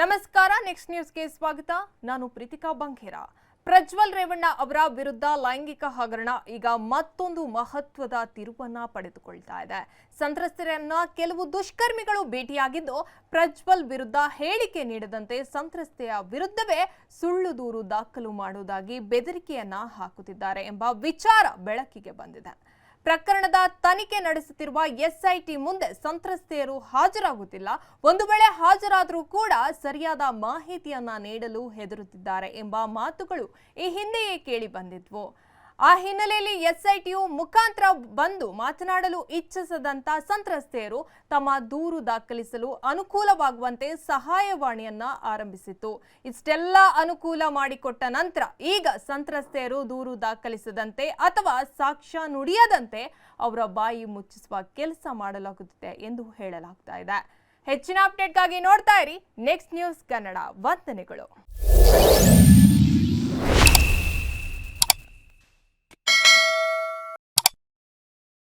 ನಮಸ್ಕಾರ ನೆಕ್ಸ್ಟ್ ನ್ಯೂಸ್ಗೆ ಸ್ವಾಗತ. ನಾನು ಪ್ರೀತಿಕಾ ಬಂಖೇರ ಪ್ರಜ್ವಲ್ ರೇವಣ್ಣ ಅವರ ವಿರುದ್ಧ ಲೈಂಗಿಕ ಹಗರಣ ಈಗ ಮತ್ತೊಂದು ಮಹತ್ವದ ತಿರುವನ್ನ ಪಡೆದುಕೊಳ್ತಾ ಇದೆ. ಸಂತ್ರಸ್ತರನ್ನ ಕೆಲವು ದುಷ್ಕರ್ಮಿಗಳು ಭೇಟಿಯಾಗಿದ್ದು, ಪ್ರಜ್ವಲ್ ವಿರುದ್ಧ ಹೇಳಿಕೆ ನೀಡದಂತೆ ಸಂತ್ರಸ್ತೆಯ ವಿರುದ್ಧವೇ ಸುಳ್ಳು ದೂರು ದಾಖಲು ಮಾಡುವುದಾಗಿ ಬೆದರಿಕೆಯನ್ನ ಹಾಕುತ್ತಿದ್ದಾರೆ ಎಂಬ ವಿಚಾರ ಬೆಳಕಿಗೆ ಬಂದಿದೆ. ಪ್ರಕರಣದ ತನಿಖೆ ನಡೆಸುತ್ತಿರುವ ಎಸ್ಐಟಿ ಮುಂದೆ ಸಂತ್ರಸ್ತೆಯರು ಹಾಜರಾಗುತ್ತಿಲ್ಲ. ಒಂದು ವೇಳೆ ಹಾಜರಾದರೂ ಕೂಡ ಸರಿಯಾದ ಮಾಹಿತಿಯನ್ನ ನೀಡಲು ಹೆದರುತ್ತಿದ್ದಾರೆ ಎಂಬ ಮಾತುಗಳು ಈ ಹಿಂದೆಯೇ ಕೇಳಿ ಬಂದಿದ್ವು. ಆ ಹಿನ್ನೆಲೆಯಲ್ಲಿ ಎಸ್ಐಟಿಯು ಮುಖಾಂತರ ಬಂದು ಮಾತನಾಡಲು ಇಚ್ಛಿಸದಂತ ಸಂತ್ರಸ್ತೆಯರು ತಮ್ಮ ದೂರು ದಾಖಲಿಸಲು ಅನುಕೂಲವಾಗುವಂತೆ ಸಹಾಯವಾಣಿಯನ್ನ ಆರಂಭಿಸಿತ್ತು. ಇಷ್ಟೆಲ್ಲ ಅನುಕೂಲ ಮಾಡಿಕೊಟ್ಟ ನಂತರ ಈಗ ಸಂತ್ರಸ್ತೆಯರು ದೂರು ದಾಖಲಿಸದಂತೆ ಅಥವಾ ಸಾಕ್ಷ್ಯ ನುಡಿಯದಂತೆ ಅವರ ಬಾಯಿ ಮುಚ್ಚಿಸುವ ಕೆಲಸ ಮಾಡಲಾಗುತ್ತಿದೆ ಎಂದು ಹೇಳಲಾಗ್ತಾ ಇದೆ. ಹೆಚ್ಚಿನ ಅಪ್ಡೇಟ್ಗಾಗಿ ನೋಡ್ತಾ ಇರಿ. Next news Kannada. ವಂದನೆಗಳು.